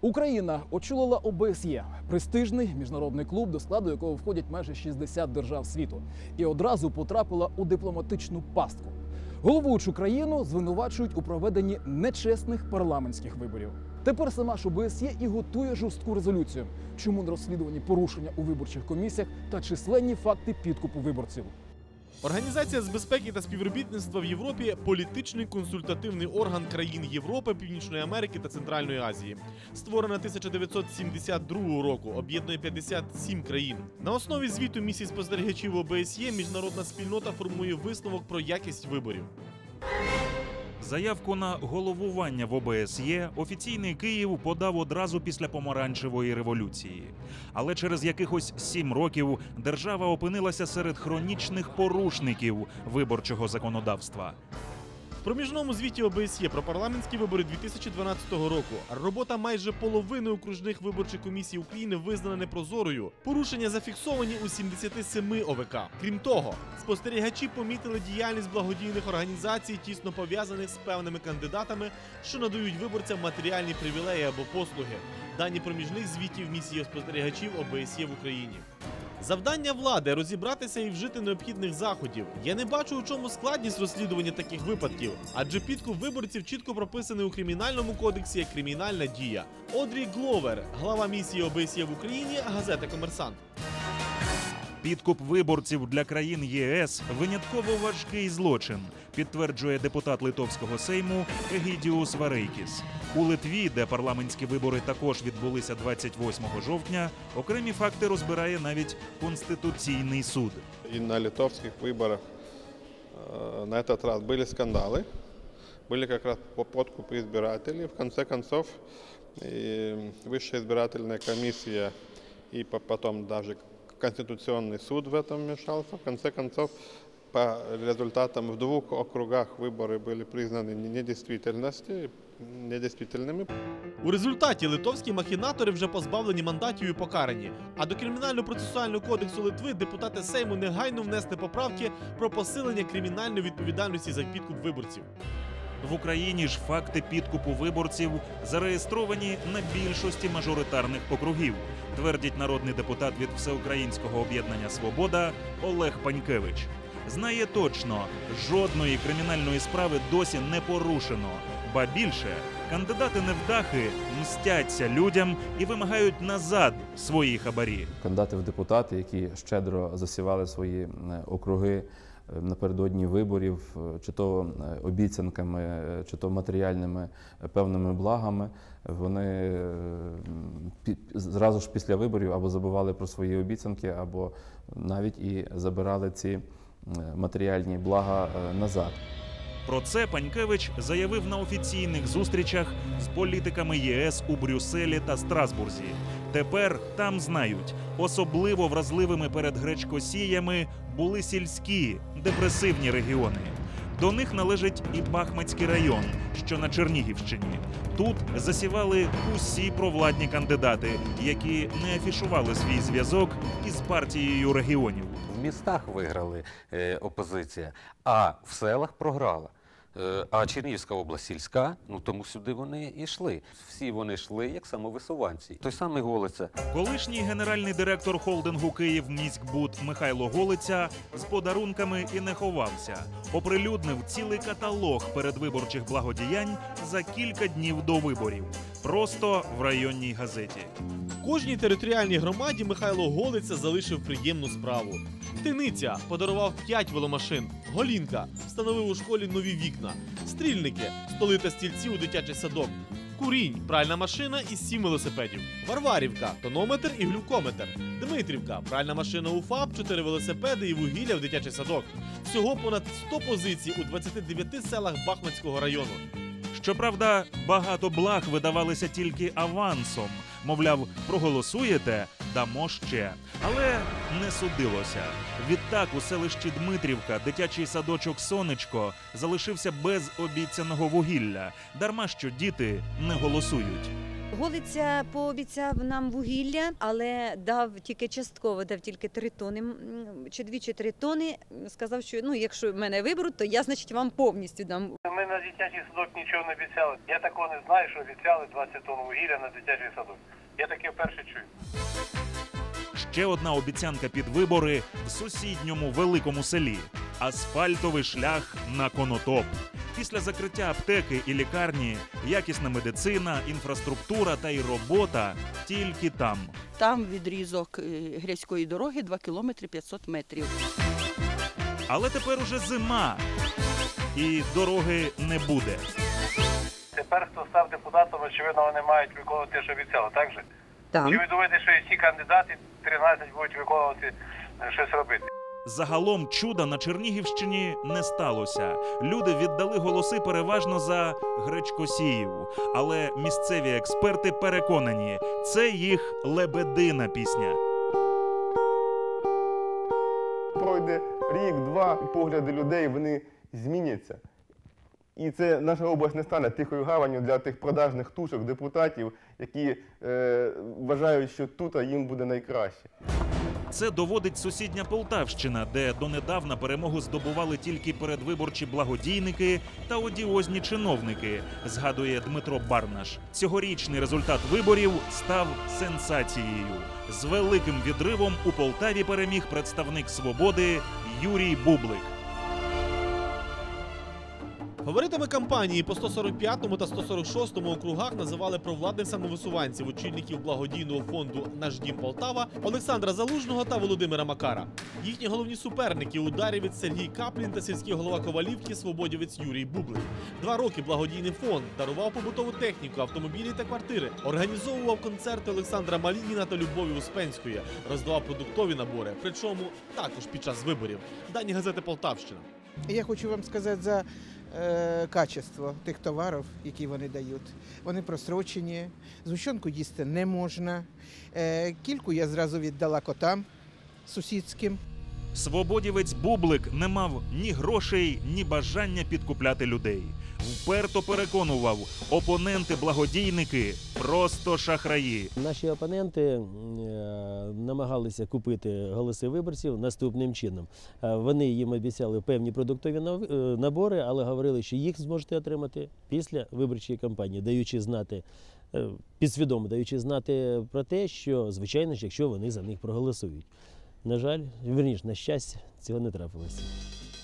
Україна очолила ОБСЄ престижний міжнародний клуб, до складу якого входять майже 60 держав світу, і одразу потрапила у дипломатичну пастку. Головуючу країну звинувачують у проведенні нечесних парламентських виборів. Тепер сама ж ОБСЄ і готує жорстку резолюцію, чому не розслідувані порушення у виборчих комісіях та численні факти підкупу виборців. Організація з безпеки та співробітництва в Європі політичний консультативний орган країн Європи, Північної Америки та Центральної Азії. Створена 1972 року, об'єднує 57 країн. На основі звіту місії спостерігачів ОБСЄ міжнародна спільнота формує висновок про якість виборів. Заявку на головування в ОБСЄ офіційний Київ подав одразу після помаранчевої революції. Але через якихось сім років держава опинилася серед хронічних порушників виборчого законодавства. Проміжному звіті ОБСЄ про парламентські вибори 2012 року робота майже половини окружних виборчих комісій України визнана непрозорою. Порушення зафіксовані у 77 ОВК. Крім того, спостерігачі помітили діяльність благодійних організацій, тісно пов'язаних з певними кандидатами, що надають виборцям матеріальні привілеї або послуги. Дані проміжних звітів місії спостерігачів ОБСЄ в Україні. Завдання влади розібратися і вжити необхідних заходів. Я не бачу, у чому складність розслідування таких випадків, адже підкуп виборців чітко прописаний у кримінальному кодексі як кримінальна дія. Одрі Гловер, глава місії ОБСЄ в Україні, газета Комерсант. Підкуп виборців для країн ЄС винятково важкий злочин, підтверджує депутат Литовського сейму Егідіус Варейкіс. У Литві, де парламентські вибори також відбулися 28 жовтня, окремі факти розбирає навіть конституційний суд. И на литовских выборах э, на этот раз были скандалы, были как раз по- подкупы избирателей. В конце концов, и Высшая избирательная комиссия и по- потом даже Конституционный суд в этом вмешался. В конце концов, по результатам в двух округах выборы были признаны недействительности, недействительными. У результаті литовські махінатори вже позбавлені мандатів і покарані. А до кримінально-процесуального кодексу Литви депутати Сейму негайно внесли поправки про посилення кримінальної відповідальності за підкуп виборців. В Україні ж факти підкупу виборців зареєстровані на більшості мажоритарних округів, твердить народний депутат від Всеукраїнського об'єднання Свобода Олег Панькевич. Знає точно, жодної кримінальної справи досі не порушено. Ба більше, кандидати невдахи мстяться людям і вимагають назад свої хабарі. кандидати в депутати, які щедро засівали свої е, округи напередодні виборів, е, чи то е, обіцянками, е, чи то матеріальними е, певними благами, вони е, зразу ж після виборів або забували про свої обіцянки, або навіть і забирали ці е, матеріальні блага е, назад. Про це Панькевич заявив на офіційних зустрічах з політиками ЄС у Брюсселі та Страсбурзі. Тепер там знають, особливо вразливими перед гречкосіями були сільські депресивні регіони. До них належить і Бахмацький район, що на Чернігівщині. Тут засівали усі провладні кандидати, які не афішували свій зв'язок із партією регіонів. В містах виграли е, опозиція, а в селах програла. Е, а Чернігівська область сільська, ну тому сюди вони йшли. Всі вони йшли як самовисуванці. Той самий Голиця. Колишній генеральний директор холдингу Київ міськбуд Михайло Голиця з подарунками і не ховався. Оприлюднив цілий каталог передвиборчих благодіянь за кілька днів до виборів. Просто в районній газеті. Кожній територіальній громаді Михайло Голиця залишив приємну справу. Тиниця подарував 5 веломашин. Голінка встановив у школі нові вікна. Стрільники столи та стільці у дитячий садок. Курінь пральна машина і 7 велосипедів. Варварівка тонометр і глюкометр. Дмитрівка пральна машина у ФАП, 4 велосипеди і вугілля в дитячий садок. Всього понад 100 позицій у 29 селах Бахмацького району. Щоправда, багато благ видавалися тільки авансом. Мовляв, проголосуєте, дамо ще. Але не судилося. Відтак у селищі Дмитрівка дитячий садочок Сонечко залишився без обіцяного вугілля, дарма що діти не голосують. Голиця пообіцяв нам вугілля, але дав тільки частково, дав тільки три тони чи дві чи три тони. Сказав, що ну, якщо мене виберуть, то я, значить, вам повністю дам. Ми на дитячий садок нічого не обіцяли. Я такого не знаю, що обіцяли 20 тонн вугілля на дитячий садок. Я таке вперше чую. Ще одна обіцянка під вибори в сусідньому великому селі асфальтовий шлях на конотоп. Після закриття аптеки і лікарні якісна медицина, інфраструктура та й робота тільки там. Там відрізок е, грязької дороги 2 кілометри 500 метрів. Але тепер уже зима, і дороги не буде. Хто став депутатом, очевидно, вони мають виконувати те, що обіцяли, так же? Так. Чи ви думаєте, що і ці кандидати 13 будуть виконувати е, щось робити? Загалом чуда на Чернігівщині не сталося. Люди віддали голоси переважно за Гречкосіїв. Але місцеві експерти переконані, це їх лебедина пісня. Пройде рік, два, і погляди людей вони зміняться. І це наша область не стане тихою гаванню для тих продажних тушок депутатів, які е, вважають, що тут їм буде найкраще. Це доводить сусідня Полтавщина, де донедавна перемогу здобували тільки передвиборчі благодійники та одіозні чиновники, згадує Дмитро Барнаш. Цьогорічний результат виборів став сенсацією. З великим відривом у Полтаві переміг представник свободи Юрій Бублик. Фаворитами кампанії по 145 та 146 округах називали провладних самовисуванців, очільників благодійного фонду Наш дім Полтава Олександра Залужного та Володимира Макара. Їхні головні суперники ударівець Сергій Каплін та сільський голова Ковалівки свободівець Юрій Бублик. Два роки благодійний фонд дарував побутову техніку, автомобілі та квартири, організовував концерти Олександра Малініна та Любові Успенської, роздавав продуктові набори, причому також під час виборів. Дані газети Полтавщина. Я хочу вам сказати за качество тих товарів, які вони дають. Вони просрочені, згущенку їсти не можна. Е, кільку я зразу віддала котам сусідським. Свободівець Бублик не мав ні грошей, ні бажання підкупляти людей. Вперто переконував, опоненти-благодійники просто шахраї. Наші опоненти е, намагалися купити голоси виборців наступним чином. Е, Вони їм обіцяли певні продуктові е, набори, але говорили, що їх зможете отримати після виборчої кампанії, даючи знати. Підсвідомо даючи знати про те, що звичайно ж, якщо вони за них проголосують. На жаль, вірніш, на щастя, цього не трапилося.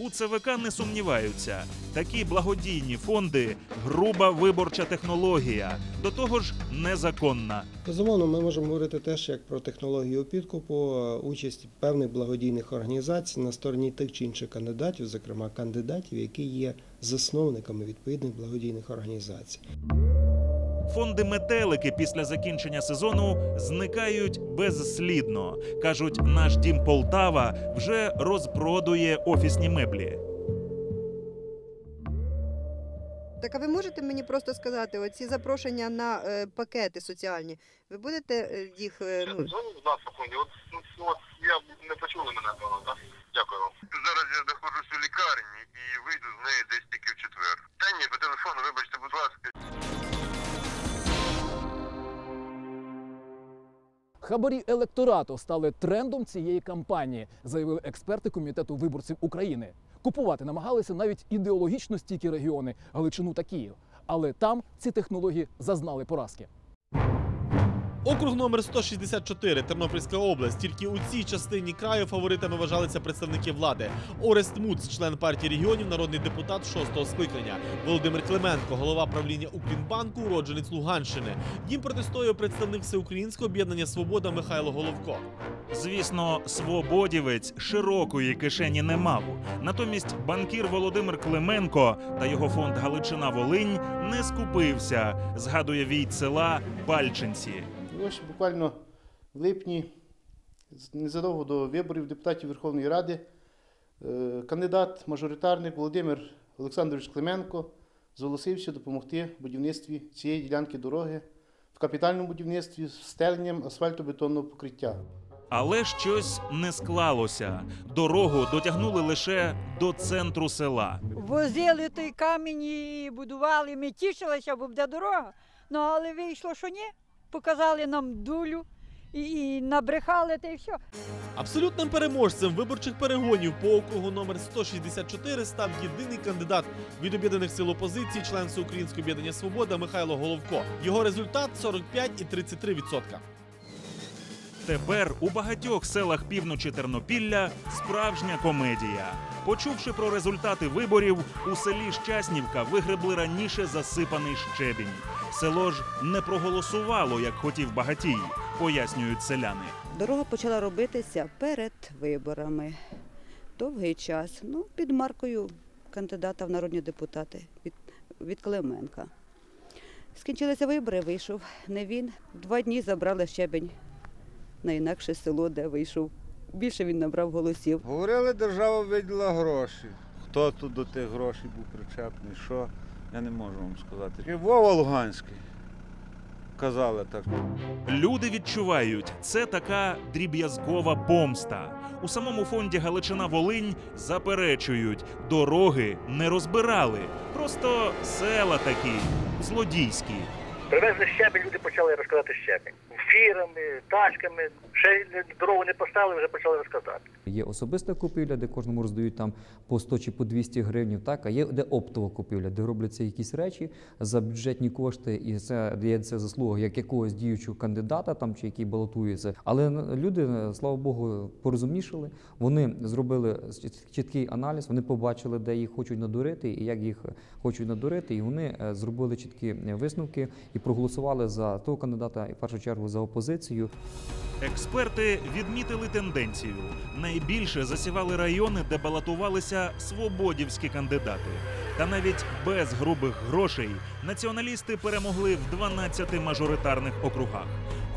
У ЦВК не сумніваються. Такі благодійні фонди груба виборча технологія, до того ж незаконна. Безумовно, ми можемо говорити теж як про технологію підкупу, участь певних благодійних організацій на стороні тих чи інших кандидатів, зокрема кандидатів, які є засновниками відповідних благодійних організацій. Фонди метелики після закінчення сезону зникають безслідно. кажуть, наш дім Полтава вже розпродує офісні меблі. Так а ви можете мені просто сказати, оці запрошення на е, пакети соціальні, ви будете е, їх е, ну, на секунді. От, от я не почули мене, так? Дякую вам. Зараз я знаходжусь у лікарні і вийду з неї десь тільки в четвер. Та ні, по телефону, вибачте, будь ласка. Хабарі електорату стали трендом цієї кампанії, заявили експерти комітету виборців України. Купувати намагалися навіть ідеологічно стійкі регіони Галичину та Київ. Але там ці технології зазнали поразки. Округ номер 164, Тернопільська область. Тільки у цій частині краю фаворитами вважалися представники влади. Орест Муц, член партії регіонів, народний депутат шостого скликання. Володимир Клименко, голова правління Укрінбанку, уродженець Луганщини. Їм протистоює представник Всеукраїнського об'єднання Свобода Михайло Головко. Звісно, свободівець широкої кишені не мав. Натомість банкір Володимир Клименко та його фонд Галичина Волинь не скупився, згадує війт села Пальчинці. І ось буквально в липні, незадовго до виборів депутатів Верховної Ради, е, кандидат, мажоритарник Володимир Олександрович Клименко зголосився допомогти в будівництві цієї ділянки дороги в капітальному будівництві з стеленням асфальтобетонного покриття. Але щось не склалося. Дорогу дотягнули лише до центру села. Возили той камінь і будували. Ми тішилися, бо буде дорога. Ну але вийшло, що ні. Показали нам дулю. І і, набрехали, та й все. Абсолютним переможцем виборчих перегонів по округу номер 164 став єдиний кандидат від об'єднаних сил опозиції, член Всеукраїнського об'єднання Свобода Михайло Головко. Його результат 45,33%. Тепер у багатьох селах півночі Тернопілля справжня комедія. Почувши про результати виборів, у селі Щаснівка вигребли раніше засипаний щебінь. Село ж не проголосувало, як хотів багатій, пояснюють селяни. Дорога почала робитися перед виборами. Довгий час. Ну, під маркою кандидата в народні депутати від, від Клименка. Скінчилися вибори, вийшов не він. Два дні забрали щебень на інакше село, де вийшов. Більше він набрав голосів. Говорили, держава виділа гроші. Хто тут до тих грошей був причетний, що, я не можу вам сказати. І Вова Луганський. Казали так. Люди відчувають, це така дріб'язкова помста. У самому фонді Галичина Волинь заперечують, дороги не розбирали. Просто села такі злодійські. Привезли щебень, люди почали розказати щебень. Фірами, тачками. Ще дорогу не поставили, вже почали розказати. Є особиста купівля, де кожному роздають там по 100 чи по 200 гривень, так, а є де оптова купівля, де робляться якісь речі за бюджетні кошти, і це дається заслуга як якогось діючого кандидата, там чи який балотується. Але люди, е, слава Богу, порозумнішали. Вони зробили чіткий аналіз, вони побачили, де їх хочуть надурити і як їх хочуть надурити, і вони е, зробили чіткі е, висновки і проголосували за того кандидата, і в першу чергу за опозицію. Експерти відмітили тенденцію. Найбільше засівали райони, де балотувалися свободівські кандидати. Та навіть без грубих грошей націоналісти перемогли в 12 мажоритарних округах.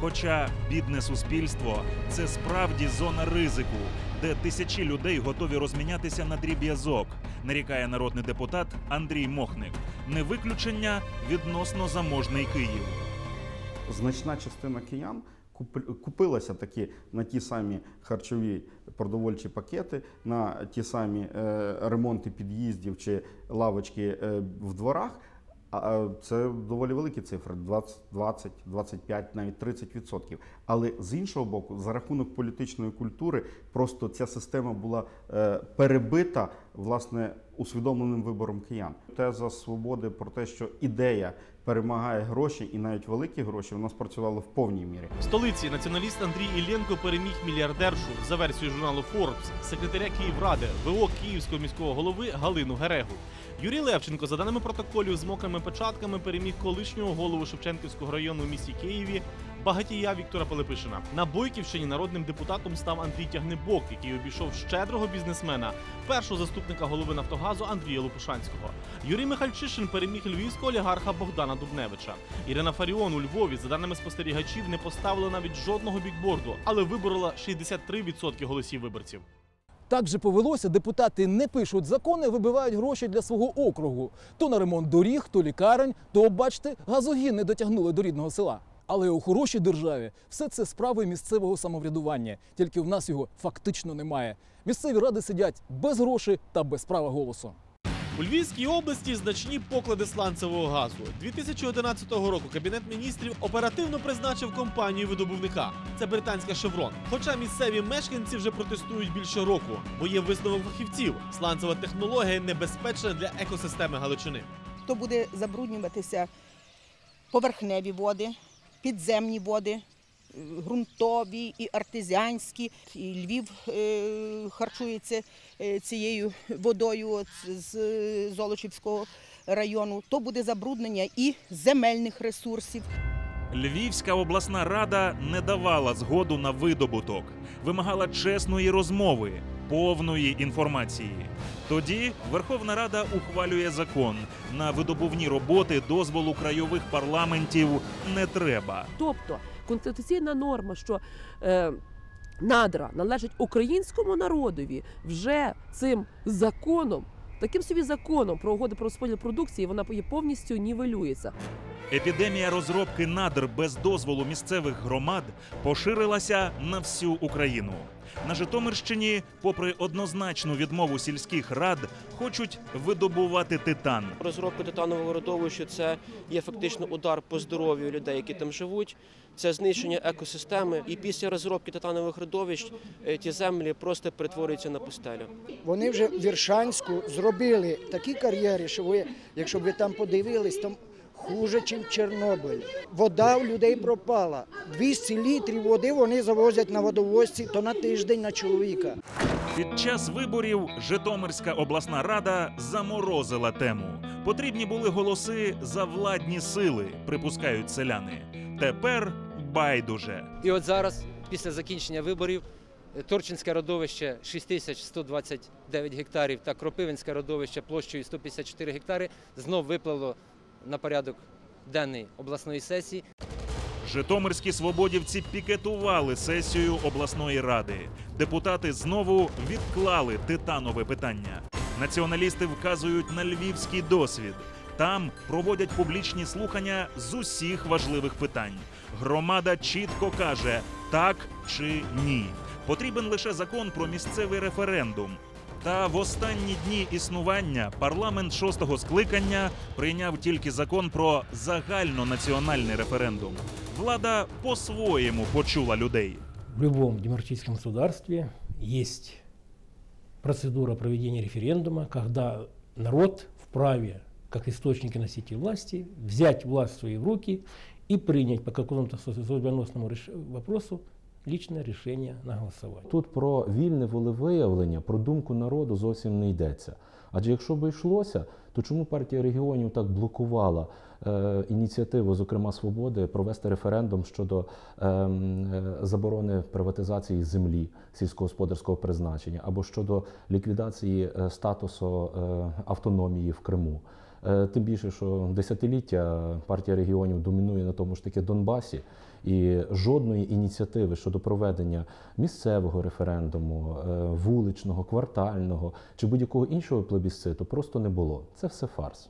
Хоча бідне суспільство це справді зона ризику, де тисячі людей готові розмінятися на дріб'язок, нарікає народний депутат Андрій Мохник. Не виключення відносно заможний Київ. значна частина киян купилася таки на ті самі харчові продовольчі пакети, на ті самі е, ремонти під'їздів чи лавочки е, в дворах. А це доволі великі цифри 20, 20, 25, навіть 30 відсотків. Але з іншого боку, за рахунок політичної культури, просто ця система була е, перебита власне усвідомленим вибором киян. Теза свободи про те, що ідея перемагає гроші і навіть великі гроші, вона спрацювала в повній мірі. В столиці націоналіст Андрій Іллєнко переміг мільярдершу за версією журналу Forbes, секретаря Київради, ВО Київського міського голови Галину Герегу. Юрій Левченко, за даними протоколів з мокрими печатками, переміг колишнього голову Шевченківського району у місті Києві. Багатія Віктора Пилипишина на Бойківщині народним депутатом став Андрій Тягнебок, який обійшов щедрого бізнесмена, першого заступника голови Нафтогазу Андрія Лопушанського. Юрій Михальчишин переміг львівського олігарха Богдана Дубневича. Ірина Фаріон у Львові, за даними спостерігачів, не поставила навіть жодного бікборду, але виборола 63% голосів виборців. Так же повелося, депутати не пишуть закони, вибивають гроші для свого округу. То на ремонт доріг, то лікарень, то, бачите, газогін не дотягнули до рідного села. Але у хорошій державі все це справи місцевого самоврядування, тільки в нас його фактично немає. Місцеві ради сидять без грошей та без права голосу. У Львівській області значні поклади сланцевого газу. 2011 року Кабінет міністрів оперативно призначив компанію видобувника. Це британська Шеврон. Хоча місцеві мешканці вже протестують більше року, бо є висновок фахівців. Сланцева технологія небезпечна для екосистеми Галичини. То буде забруднюватися поверхневі води, підземні води, е, ґрунтові і артезіанські. І Львів е, харчується е, цією водою з е, Золочівського району. То буде забруднення і земельних ресурсів. Львівська обласна рада не давала згоду на видобуток, вимагала чесної розмови, повної інформації. Тоді Верховна Рада ухвалює закон на видобувні роботи дозволу крайових парламентів не треба. Тобто конституційна норма, що е, надра належать українському народові, вже цим законом, таким собі законом про угоди про розподіл продукції, вона повністю нівелюється. Епідемія розробки надр без дозволу місцевих громад поширилася на всю Україну. На Житомирщині, попри однозначну відмову сільських рад, хочуть видобувати титан. Розробка титанового родовища це є фактично удар по здоров'ю людей, які там живуть. Це знищення екосистеми. І після розробки титанових родовищ е, ті землі просто перетворюються на пустелю. Вони вже в Віршанську зробили такі кар'єри, що ви, якщо б ви там подивились, там хуже, ніж Чорнобиль. Вода в людей пропала. 200 літрів води вони завозять на водовозці, то на тиждень на чоловіка. Під час виборів Житомирська обласна рада заморозила тему. Потрібні були голоси за владні сили, припускають селяни. Тепер байдуже. І от зараз, після закінчення виборів, Торчинське родовище 6129 гектарів та Кропивинське родовище площею 154 гектари знов виплило на порядок денний обласної сесії. Житомирські свободівці пікетували сесію обласної ради. Депутати знову відклали титанове питання. Націоналісти вказують на львівський досвід. Там проводять публічні слухання з усіх важливих питань. Громада чітко каже так чи ні. Потрібен лише закон про місцевий референдум. Та в останні дні існування парламент шостого скликання прийняв тільки закон про загальнонаціональний референдум. Влада по-своєму почула людей. В любом демократическом государстве есть процедура проведения референдума, когда народ вправе, как источники носителей власти, взять власть в свои руки и принять по какому-то судьбоносному вопросу личное решение на голосование. Тут про вільне волевиявлення, про думку народу зовсім не йдеться. Адже якщо би йшлося, то чому партія регіонів так блокувала е, ініціативу, зокрема свободи, провести референдум щодо ем, е, заборони приватизації землі сільськогосподарського призначення або щодо ліквідації е, статусу е, автономії в Криму? Е, Тим більше, що десятиліття партія регіонів домінує на тому ж таки Донбасі, і жодної ініціативи щодо проведення місцевого референдуму, е, вуличного, квартального чи будь-якого іншого плебісциту просто не було. Це все фарс.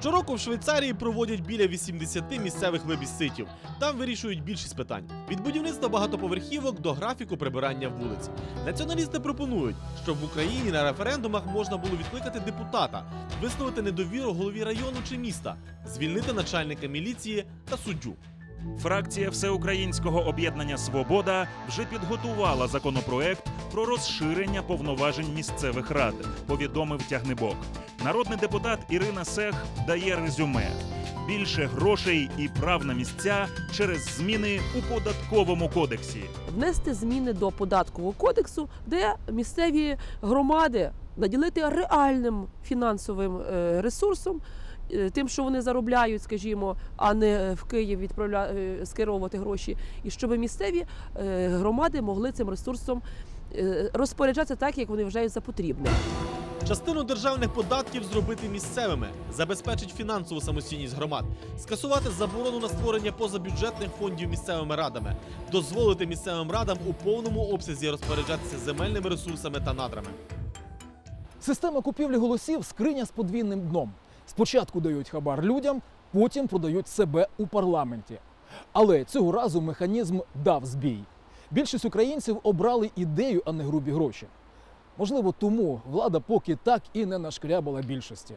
Щороку в Швейцарії проводять біля 80 місцевих вебіситів. Там вирішують більшість питань від будівництва багатоповерхівок до графіку прибирання вулиць. Націоналісти пропонують, щоб в Україні на референдумах можна було відкликати депутата, висловити недовіру голові району чи міста, звільнити начальника міліції та суддю. Фракція Всеукраїнського об'єднання Свобода вже підготувала законопроект про розширення повноважень місцевих рад, повідомив тягнебок. Народний депутат Ірина Сех дає резюме: більше грошей і прав на місця через зміни у податковому кодексі. внести зміни до податкового кодексу, де місцеві громади наділити реальним фінансовим е, ресурсом. Е, Тим, що вони заробляють, скажімо, а не в Київ відправля... е, скеровувати гроші, і щоб місцеві е, громади могли цим ресурсом е, розпоряджатися так, як вони вважають за потрібне. Частину державних податків зробити місцевими, забезпечить фінансову самостійність громад, скасувати заборону на створення позабюджетних фондів місцевими радами, дозволити місцевим радам у повному обсязі розпоряджатися земельними ресурсами та надрами. Система купівлі голосів скриня з подвійним дном. Спочатку дають хабар людям, потім продають себе у парламенті. Але цього разу механізм дав збій. Більшість українців обрали ідею, а не грубі гроші. Можливо, тому влада поки так і не нашкрябала більшості.